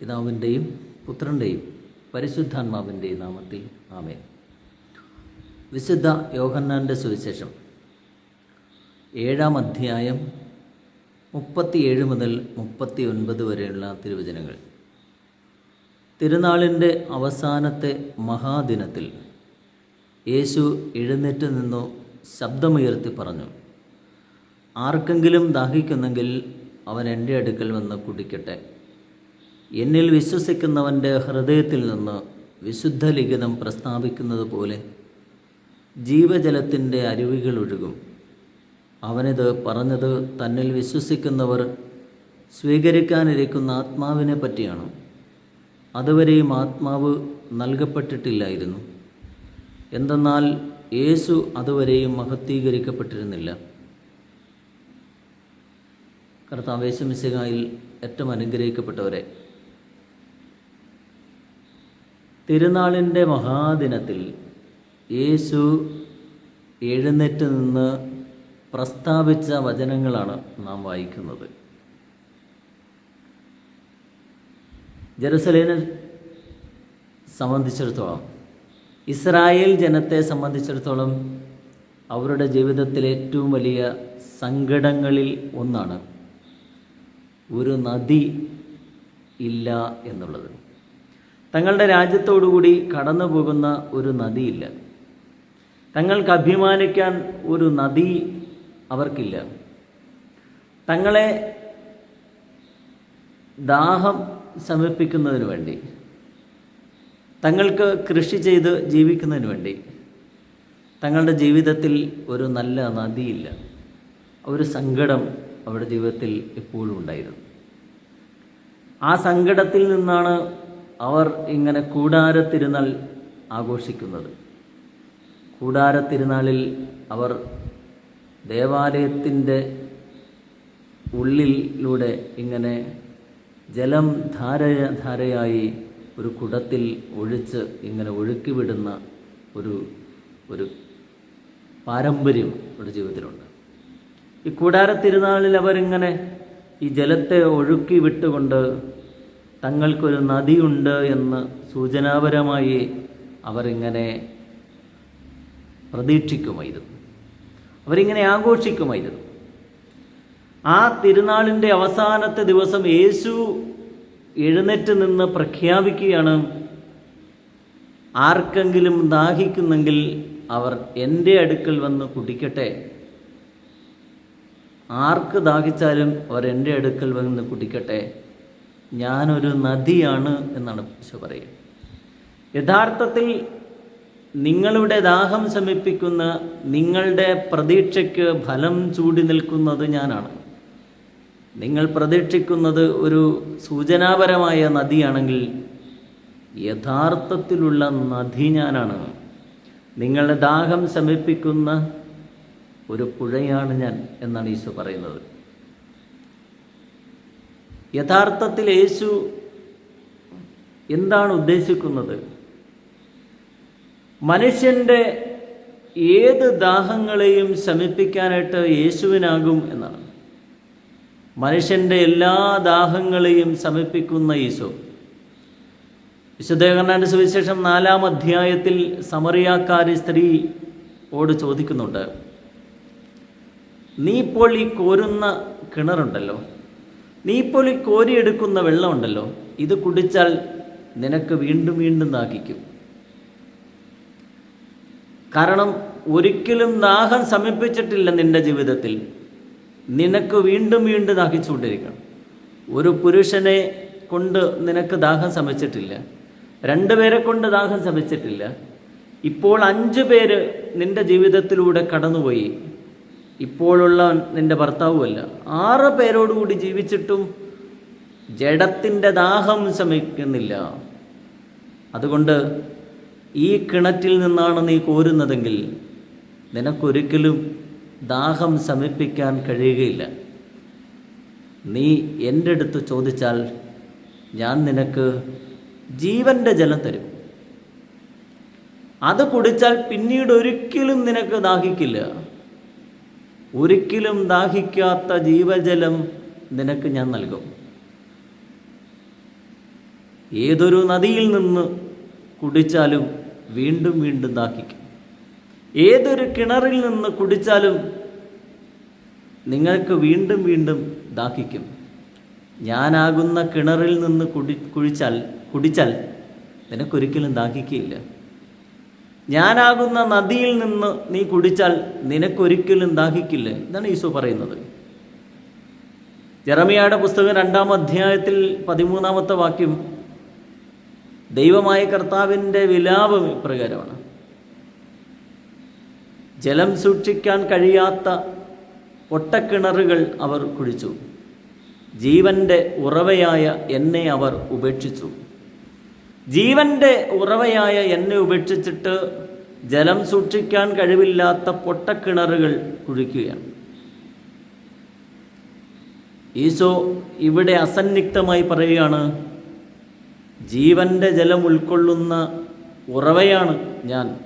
പിതാവിന്റെയും പുത്രന്റെയും പരിശുദ്ധാത്മാവിന്റെയും നാമത്തിൽ ആമേൻ. വിശുദ്ധ യോഹന്നാന്റെ സുവിശേഷം. ഏഴാം അധ്യായം മുപ്പത്തിയേഴ് മുതൽ മുപ്പത്തി ഒൻപത് വരെയുള്ള തിരുവചനങ്ങൾ. തിരുനാളിന്റെ അവസാനത്തെ മഹാദിനത്തിൽ യേശു എഴുന്നേറ്റ് നിന്നു ശബ്ദമുയർത്തി പറഞ്ഞു ആർക്കെങ്കിലും ദാഹിക്കുന്നെങ്കിൽ അവൻ എന്റെ അടുക്കൽ വന്ന് കുടിക്കട്ടെ. എന്നിൽ വിശ്വസിക്കുന്നവന്റെ ഹൃദയത്തിൽ നിന്ന് വിശുദ്ധ ലിഖിതം പ്രസ്താവിക്കുന്നത് പോലെ ജീവജലത്തിന്റെ അരുവികൾ ഒഴുകും. അവനിത് പറഞ്ഞത് തന്നിൽ വിശ്വസിക്കുന്നവർ സ്വീകരിക്കാനിരിക്കുന്ന ആത്മാവിനെ പറ്റിയാണ്. അതുവരെയും ആത്മാവ് നൽകപ്പെട്ടിട്ടില്ലായിരുന്നു. എന്തെന്നാൽ യേശു അതുവരെയും മഹത്വീകരിക്കപ്പെട്ടിരുന്നില്ല. കർത്താവേശമിശകായിൽ ഏറ്റവും അനുഗ്രഹിക്കപ്പെട്ടവരെ തിരുനാളിന്റെ മഹാദിനത്തിൽ യേശു എഴുന്നേറ്റ് നിന്ന് പ്രസ്താവിച്ച വചനങ്ങളാണ് നാം വായിക്കുന്നത്. ജെറുസലേനെ സംബന്ധിച്ചിടത്തോളം ഇസ്രായേൽ ജനത്തെ സംബന്ധിച്ചിടത്തോളം അവരുടെ ജീവിതത്തിലെ ഏറ്റവും വലിയ സങ്കടങ്ങളിൽ ഒന്നാണ് ഒരു നദി ഇല്ല എന്നുള്ളത്. തങ്ങളുടെ രാജ്യത്തോടുകൂടി കടന്നു പോകുന്ന ഒരു നദിയില്ല. തങ്ങൾക്ക് അഭിമാനിക്കാൻ ഒരു നദി അവർക്കില്ല. തങ്ങളെ ദാഹം ശമിപ്പിക്കുന്നതിന് വേണ്ടി തങ്ങൾക്ക് കൃഷി ചെയ്ത് ജീവിക്കുന്നതിന് വേണ്ടി തങ്ങളുടെ ജീവിതത്തിൽ ഒരു നല്ല നദിയില്ല. ഒരു സങ്കടം അവരുടെ ജീവിതത്തിൽ എപ്പോഴും ഉണ്ടായിരുന്നു. ആ സങ്കടത്തിൽ നിന്നാണ് അവർ ഇങ്ങനെ കൂടാര തിരുനാൾ ആഘോഷിക്കുന്നത്. തിരുനാളിൽ അവർ ദേവാലയത്തിന്റെ ഉള്ളിലൂടെ ഇങ്ങനെ ജലം ധാര ധാരയായി ഒരു കുടത്തിൽ ഒഴിച്ച് ഇങ്ങനെ ഒഴുക്കി വിടുന്ന ഒരു ഒരു പാരമ്പര്യം ഒരു ജീവിതത്തിലുണ്ട്. ഈ കൂടാര തിരുനാളിൽ അവരിങ്ങനെ ഈ ജലത്തെ ഒഴുക്കി വിട്ടുകൊണ്ട് തങ്ങൾക്കൊരു നദിയുണ്ട് എന്ന് സൂചനാപരമായി അവരിങ്ങനെ പ്രതീക്ഷിക്കുമായിരുന്നു. അവരിങ്ങനെ ആഘോഷിക്കുമായിരുന്നു. ആ തിരുനാളിന്റെ അവസാനത്തെ ദിവസം യേശു എഴുന്നേറ്റ് നിന്ന് പ്രഖ്യാപിക്കുകയാണ് ആർക്കെങ്കിലും ദാഹിക്കുന്നെങ്കിൽ അവർ എന്റെ അടുക്കൽ വന്ന് കുടിക്കട്ടെ. ആർക്ക് ദാഹിച്ചാലും അവർ എന്റെ അടുക്കൽ വന്ന് കുടിക്കട്ടെ. ഞാനൊരു നദിയാണ് എന്നാണ് ഈശോ പറയുക. യഥാർത്ഥത്തിൽ നിങ്ങളുടെ ദാഹം ശമിപ്പിക്കുന്ന നിങ്ങളുടെ പ്രതീക്ഷയ്ക്ക് ഫലം ചൂടി നിൽക്കുന്നത് ഞാനാണ്. നിങ്ങൾ പ്രതീക്ഷിക്കുന്നത് ഒരു സൂചനാപരമായ നദിയാണെങ്കിൽ യഥാർത്ഥത്തിലുള്ള നദി ഞാനാണ്. നിങ്ങളുടെ ദാഹം ശമിപ്പിക്കുന്ന ഒരു പുഴയാണ് ഞാൻ എന്നാണ് ഈശോ പറയുന്നത്. യഥാർത്ഥത്തിൽ യേശു എന്താണ് ഉദ്ദേശിക്കുന്നത്? മനുഷ്യന്റെ ഏത് ദാഹങ്ങളെയും ശമിപ്പിക്കാനായിട്ട് യേശുവിനാകും എന്നാണ്. മനുഷ്യന്റെ എല്ലാ ദാഹങ്ങളെയും ശമിപ്പിക്കുന്ന ഈശോ വിശുദ്ധേകർണാന്റെ സുവിശേഷം നാലാം അധ്യായത്തിൽ സമറിയാക്കാരി സ്ത്രീയോട് ചോദിക്കുന്നുണ്ട് നീ ഇപ്പോൾ ഈ കോരുന്ന കിണറുണ്ടല്ലോ നീ ഈ കോരിയെടുക്കുന്ന വെള്ളമുണ്ടല്ലോ ഇത് കുടിച്ചാൽ നിനക്ക് വീണ്ടും വീണ്ടും ദാഹിക്കും. കാരണം ഒരിക്കലും ദാഹം സമീപിച്ചിട്ടില്ല നിന്റെ ജീവിതത്തിൽ. നിനക്ക് വീണ്ടും വീണ്ടും ദാഹിച്ചുകൊണ്ടിരിക്കണം. ഒരു പുരുഷനെ കൊണ്ട് നിനക്ക് ദാഹം ശമിച്ചിട്ടില്ല രണ്ടുപേരെ കൊണ്ട് ദാഹം ശമിച്ചിട്ടില്ല ഇപ്പോൾ അഞ്ച് പേര് നിന്റെ ജീവിതത്തിലൂടെ കടന്നുപോയി ഇപ്പോഴുള്ള നിന്റെ ഭർത്താവുമല്ല. ആറ് പേരോടുകൂടി ജീവിച്ചിട്ടും ജഡത്തിന്റെ ദാഹം ശമിക്കുന്നില്ല. അതുകൊണ്ട് ഈ കിണറ്റിൽ നിന്നാണ് നീ കോരുന്നതെങ്കിൽ നിനക്കൊരിക്കലും ദാഹം ശമിപ്പിക്കാൻ കഴിയുകയില്ല. നീ എന്റെ അടുത്ത് ചോദിച്ചാൽ ഞാൻ നിനക്ക് ജീവന്റെ ജലം തരും. അത് കുടിച്ചാൽ പിന്നീട് ഒരിക്കലും നിനക്ക് ദാഹിക്കില്ല. ഒരിക്കലും ദാഹിക്കാത്ത ജീവജലം നിനക്ക് ഞാൻ നൽകും. ഏതൊരു നദിയിൽ നിന്ന് കുടിച്ചാലും വീണ്ടും വീണ്ടും ദാഹിക്കും. ഏതൊരു കിണറിൽ നിന്ന് കുടിച്ചാലും നിങ്ങൾക്ക് വീണ്ടും വീണ്ടും ദാഹിക്കും. ഞാനാകുന്ന കിണറിൽ നിന്ന് കുടി കുഴിച്ചാൽ കുടിച്ചാൽ നിനക്കൊരിക്കലും ദാഹിക്കുകയില്ല. ഞാനാകുന്ന നദിയിൽ നിന്ന് നീ കുടിച്ചാൽ നിനക്കൊരിക്കലും ദാഹിക്കില്ലേ? ഇതാണ് ഈശോ പറയുന്നത്. ജെറമിയായുടെ പുസ്തകം രണ്ടാം അധ്യായത്തിൽ പതിമൂന്നാമത്തെ വാക്യം ദൈവമായ കർത്താവിന്റെ വിലാപം ഇപ്രകാരമാണ്. ജലം സൂക്ഷിക്കാൻ കഴിയാത്ത ഒട്ടക്കിണറുകൾ അവർ കുഴിച്ചു. ജീവന്റെ ഉറവയായ എന്നെ അവർ ഉപേക്ഷിച്ചു. ജീവന്റെ ഉറവയായ എന്നെ ഉപേക്ഷിച്ചിട്ട് ജലം സൂക്ഷിക്കാൻ കഴിവില്ലാത്ത പൊട്ടക്കിണറുകൾ കുഴിക്കുകയാണ്. ഈശോ ഇവിടെ അസന്നിഗ്ധമായി പറയുകയാണ് ജീവന്റെ ജലം ഉൾക്കൊള്ളുന്ന ഉറവയാണ് ഞാൻ.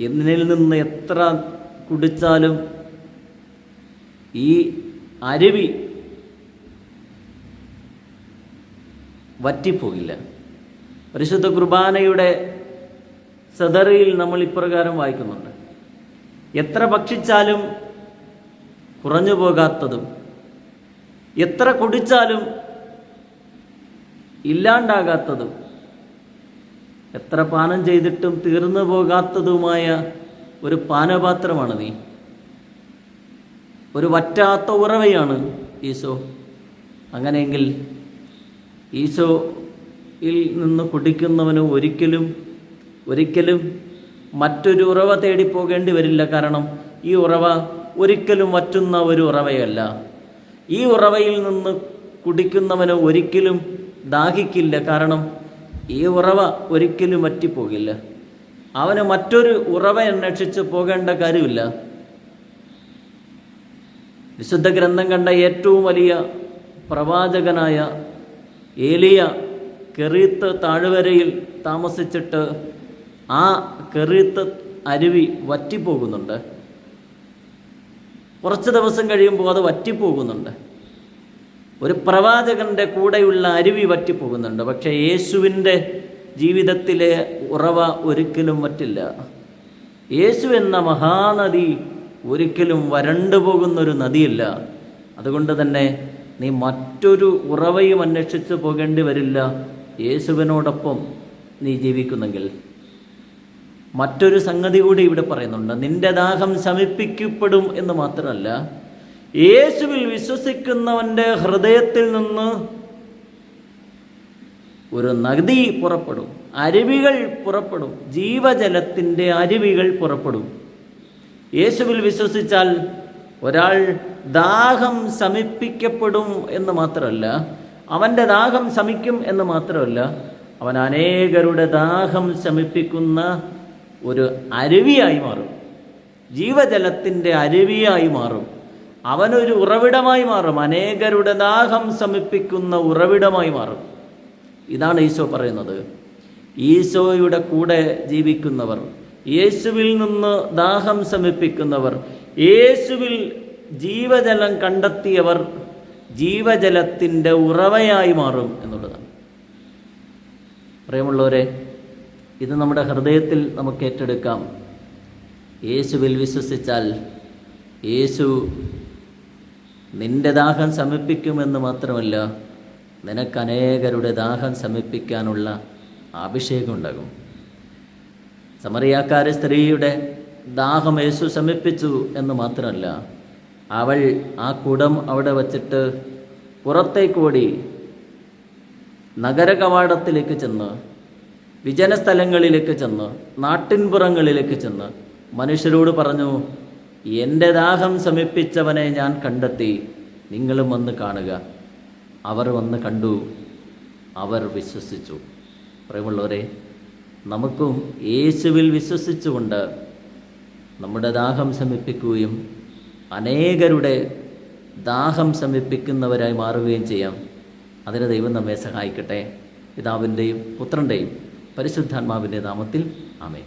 എന്നിൽ നിന്ന് എത്ര കുടിച്ചാലും ഈ അരുവി വറ്റിപ്പോകില്ല. പരിശുദ്ധ കുർബാനയുടെ സദറിയിൽ നമ്മൾ ഇപ്രകാരം വായിക്കുന്നുണ്ട്. എത്ര ഭക്ഷിച്ചാലും കുറഞ്ഞു പോകാത്തതും എത്ര കുടിച്ചാലും ഇല്ലാണ്ടാകാത്തതും എത്ര പാനം ചെയ്തിട്ടും തീർന്നു പോകാത്തതുമായ ഒരു പാനപാത്രമാണ് നീ. ഒരു വറ്റാത്ത ഉറവയാണ് ഈശോ. അങ്ങനെയെങ്കിൽ ഈശോയിൽ നിന്ന് കുടിക്കുന്നവന് ഒരിക്കലും ഒരിക്കലും മറ്റൊരു ഉറവ തേടി പോകേണ്ടി വരില്ല. കാരണം ഈ ഉറവ ഒരിക്കലും വറ്റുന്ന ഒരു ഉറവയല്ല. ഈ ഉറവയിൽ നിന്ന് കുടിക്കുന്നവന് ഒരിക്കലും ദാഹിക്കില്ല. കാരണം ഈ ഉറവ ഒരിക്കലും വറ്റിപ്പോകില്ല. അവന് മറ്റൊരു ഉറവ അന്വേഷിച്ച് പോകേണ്ട കാര്യമില്ല. വിശുദ്ധ ഗ്രന്ഥം കണ്ട ഏറ്റവും വലിയ പ്രവാചകനായ ഏലിയ കെറീത്ത് താഴ്വരയിൽ താമസിച്ചിട്ട് ആ കെറീത്ത് അരുവി വറ്റിപ്പോകുന്നുണ്ട്. കുറച്ച് ദിവസം കഴിയുമ്പോൾ അത് വറ്റിപ്പോകുന്നുണ്ട്. ഒരു പ്രവാചകന്റെ കൂടെയുള്ള അരുവി വറ്റിപ്പോകുന്നുണ്ട്. പക്ഷേ യേശുവിന്റെ ജീവിതത്തിലെ ഉറവ ഒരിക്കലും വറ്റില്ല. യേശു എന്ന മഹാനദി ഒരിക്കലും വരണ്ടു പോകുന്നൊരു നദിയില്ല. അതുകൊണ്ട് തന്നെ നീ മറ്റൊരു ഉറവയും അന്വേഷിച്ച് പോകേണ്ടി വരില്ല. യേശുവിനോടൊപ്പം നീ ജീവിക്കുന്നെങ്കിൽ മറ്റൊരു സംഗതി കൂടി ഇവിടെ പറയുന്നുണ്ട്. നിന്റെ ദാഹം ശമിപ്പിക്കപ്പെടും എന്ന് മാത്രമല്ല യേശുവിൽ വിശ്വസിക്കുന്നവന്റെ ഹൃദയത്തിൽ നിന്ന് ഒരു നദി പുറപ്പെടും അരുവികൾ പുറപ്പെടും ജീവജലത്തിന്റെ അരുവികൾ പുറപ്പെടും. യേശുവിൽ വിശ്വസിച്ചാൽ ഒരാൾ ദാഹം ശമിപ്പിക്കപ്പെടും എന്ന് മാത്രമല്ല അവന്റെ ദാഹം ശമിക്കും എന്ന് മാത്രമല്ല അവൻ അനേകരുടെ ദാഹം ശമിപ്പിക്കുന്ന ഒരു അരുവിയായി മാറും. ജീവജലത്തിന്റെ അരുവിയായി മാറും. അവനൊരു ഉറവിടമായി മാറും. അനേകരുടെ ദാഹം ശമിപ്പിക്കുന്ന ഉറവിടമായി മാറും. ഇതാണ് ഈശോ പറയുന്നത്. ഈശോയുടെ കൂടെ ജീവിക്കുന്നവർ യേശുവിൽ നിന്ന് ദാഹം ശമിപ്പിക്കുന്നവർ യേശുവിൽ ജീവജലം കണ്ടെത്തിയവർ ജീവജലത്തിന്റെ ഉറവയായി മാറും എന്നുള്ളതാണ്. പ്രിയമുള്ളവരെ ഇത് നമ്മുടെ ഹൃദയത്തിൽ നമുക്ക് ഏറ്റെടുക്കാം. യേശുവിൽ വിശ്വസിച്ചാൽ യേശു നിന്റെ ദാഹം ശമിപ്പിക്കുമെന്ന് മാത്രമല്ല നിനക്ക് അനേകരുടെ ദാഹം ശമിപ്പിക്കാനുള്ള അഭിഷേകം ഉണ്ടാകും. സമറിയാക്കാരെ സ്ത്രീയുടെ ദാഹം യേശു ശമിപ്പിച്ചു എന്ന് മാത്രമല്ല അവൾ ആ കുടം അവിടെ വച്ചിട്ട് പുറത്തേക്ക് ഓടി നഗരകവാടത്തിലേക്ക് ചെന്ന് വിജനസ്ഥലങ്ങളിലേക്ക് ചെന്ന് നാട്ടിൻപുറങ്ങളിലേക്ക് ചെന്ന് മനുഷ്യരോട് പറഞ്ഞു എന്റെ ദാഹം ശമിപ്പിച്ചവനെ ഞാൻ കണ്ടെത്തി നിങ്ങളും വന്ന് കാണുക. അവർ വന്ന് കണ്ടു. അവർ വിശ്വസിച്ചു. പ്രിയമുള്ളവരെ നമുക്കും യേശുവിൽ വിശ്വസിച്ചുകൊണ്ട് നമ്മുടെ ദാഹം ശമിപ്പിക്കുകയും അനേകരുടെ ദാഹം ശമിപ്പിക്കുന്നവരായി മാറുകയും ചെയ്യാം. അതിന് ദൈവം നമ്മെ സഹായിക്കട്ടെ. പിതാവിന്റെയും പുത്രന്റെയും പരിശുദ്ധാത്മാവിന്റെ നാമത്തിൽ. ആമേ